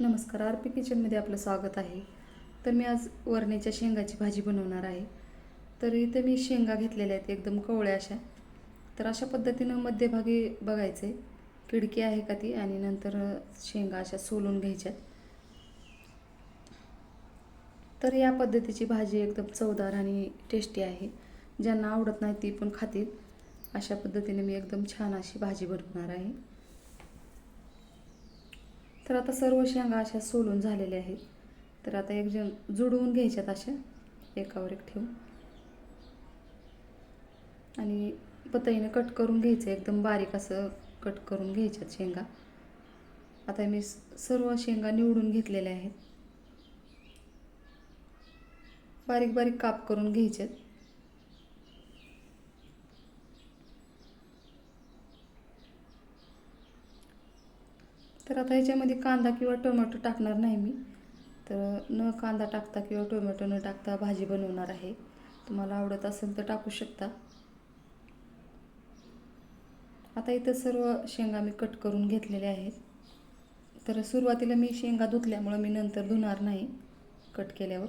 नमस्कार R P किचनमध्ये आपलं स्वागत आहे. तर मी आज वरण्याच्या शेंगाची भाजी बनवणार आहे. तर इथे मी शेंगा घेतलेल्या आहेत एकदम कवळ्या अशा. तर अशा पद्धतीनं मध्यभागी बघायचे खिडकी आहे का ती आणि नंतर शेंगा अशा सोलून घ्यायच्या. तर या पद्धतीची भाजी एकदम चवदार आणि टेस्टी आहे. ज्यांना आवडत नाही ती पण खातील. अशा पद्धतीने मी एकदम छान अशी भाजी बनवणार आहे. तर आता सर्व शेंगा अशा सोलून झालेल्या आहेत. तर आता एक जण जुडवून घ्यायच्यात अशा एकावर एक ठेवून. आणि पतईनं कट करून घ्यायचं एकदम बारीक असं कट करून घ्यायच्यात शेंगा. आता मी सर्व शेंगा निवडून घेतलेल्या आहेत. बारीक बारीक काप करून घ्यायच्यात. तर आता ह्याच्यामध्ये कांदा किंवा टोमॅटो टाकणार नाही मी. तर न कांदा टाकता किंवा टोमॅटो न टाकता भाजी बनवणार आहे. तुम्हाला आवडत असेल तर टाकू शकता. आता इथं सर्व शेंगा मी कट करून घेतलेले आहेत. तर सुरुवातीला मी शेंगा धुतल्यामुळं मी नंतर धुणार नाही कट केल्यावर.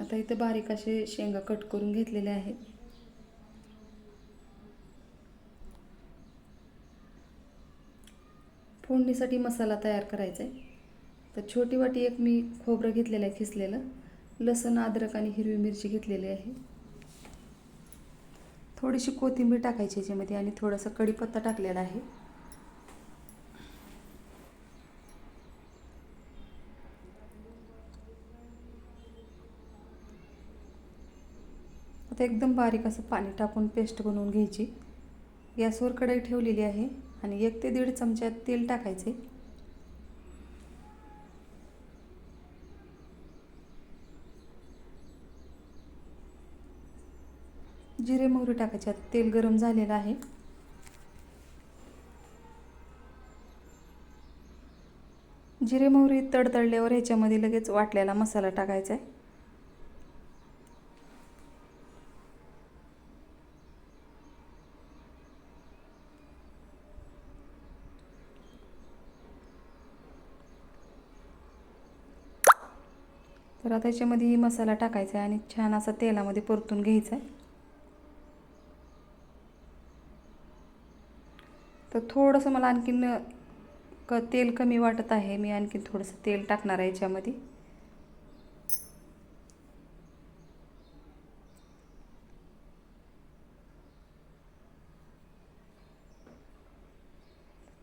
आता इथं बारीक असे शेंगा कट करून घेतलेले आहेत. फोडणीसाठी मसाला तयार करायचा आहे. तर छोटी वाटी एक मी खोबरं घेतलेलं आहे खिसलेलं. लसण अद्रक आणि हिरवी मिरची घेतलेली आहे. थोडीशी कोथिंबीर टाकायची याच्यामध्ये आणि थोडासा कढीपत्ता टाकलेला आहे. आता एकदम बारीक असं पाणी टाकून पेस्ट बनवून घ्यायची. गॅसवर कढई ठेवलेली आहे. आणि एक ते दीड चमच्यात तेल टाकायचे. जिरे मोहरी टाकायच्यात तेल गरम झालेलं आहे. जिरे मोहरी तडतडल्यावर ह्याच्यामध्ये लगेच वाटलेला मसाला टाकायचा आहे. तर आता याच्यामध्ये ही मसाला टाकायचा आहे आणि छान असा तेलामध्ये परतून घ्यायचा आहे तर थोडंसं मला आणखीन क तेल कमी वाटत आहे. मी आणखीन थोडंसं तेल टाकणार आहे याच्यामध्ये.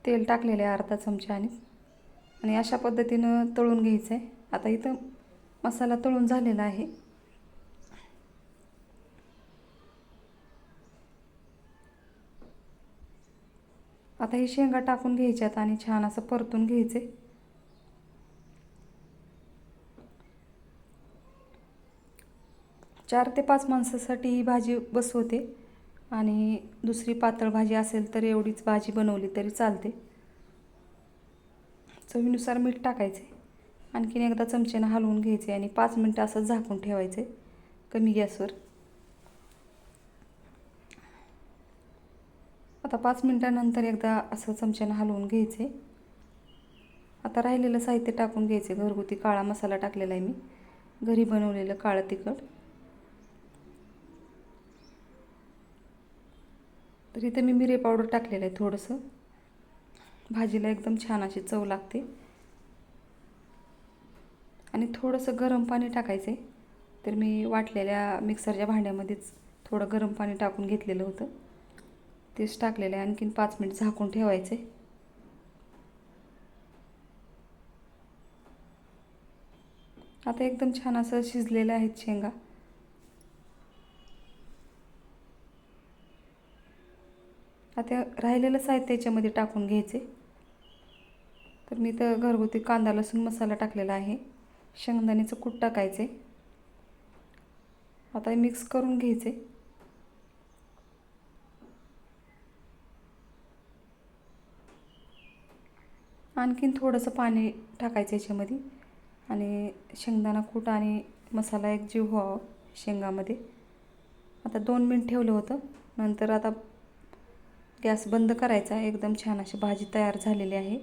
तेल टाकलेलं आहे अर्धा चमचा आणि आणि अशा पद्धतीनं तळून घ्यायचं आहे आता इथं मसाला तळून झालेला आहे. आता हे शेंगा टाकून घ्यायच्यात आणि छान असं परतून घ्यायचे. चार ते पाच माणसासाठी ही भाजी बसवते आणि दुसरी पातळ भाजी असेल तर एवढीच भाजी बनवली तरी चालते. चवीनुसार मीठ टाकायचे. आणखीन एकदा चमच्यानं हलवून घ्यायचे आणि पाच मिनटं असं झाकून ठेवायचे. कमी गॅसवर. आता पाच मिनटानंतर एकदा असं चमच्यानं हलवून घ्यायचे. आता राहिलेलं साहित्य टाकून घ्यायचे. घरगुती काळा मसाला टाकलेला आहे मी. घरी बनवलेलं काळं तिखट. तर इथं मी मिरे पावडर टाकलेलं आहे थोडंसं. भाजीला एकदम छान अशी चव लागते. आणि थोडंसं गरम पाणी टाकायचं. आहे तर मी वाटलेल्या मिक्सरच्या भांड्यामध्येच थोडं गरम पाणी टाकून घेतलेलं होतं. तेच टाकलेलं आहे. आणखीन पाच मिनिट झाकून ठेवायचे. आता एकदम छान असं शिजलेलं आहेत शेंगा. आता राहिलेलं साहित्य याच्यामध्ये टाकून घ्यायचे. तर मी तर घरगुती कांदा लसूण मसाला टाकलेला आहे. शेंगदाण्याचं कूट टाकायचे. आता हे मिक्स करून घ्यायचे. आणखीन थोडंसं पाणी टाकायचं याच्यामध्ये. आणि शेंगदाणा कूट आणि मसाला एक जीव व्हावा शेंगामध्ये. आता दोन मिनिट ठेवलं होतं. नंतर आता गॅस बंद करायचा. एकदम छान अशी भाजी तयार झालेली आहे.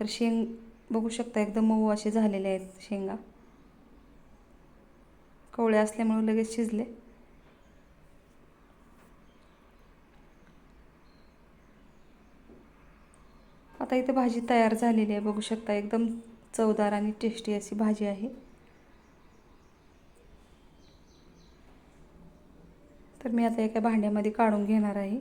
तर शेंग बघू शकता एकदम मऊ असे झालेले आहेत शेंगा. कवळे असल्यामुळे लगेच शिजले. आता इथे भाजी तयार झालेली आहे बघू शकता एकदम चवदार आणि टेस्टी अशी भाजी आहे. तर मी आता एका भांड्यामध्ये काढून घेणार आहे.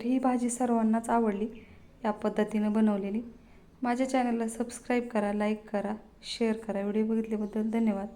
तर ही भाजी सर्वांनाच आवडली या पद्धतीनं बनवलेली. माझ्या चॅनलला सबस्क्राईब करा लाईक करा शेअर करा. व्हिडिओ बघितल्याबद्दल धन्यवाद.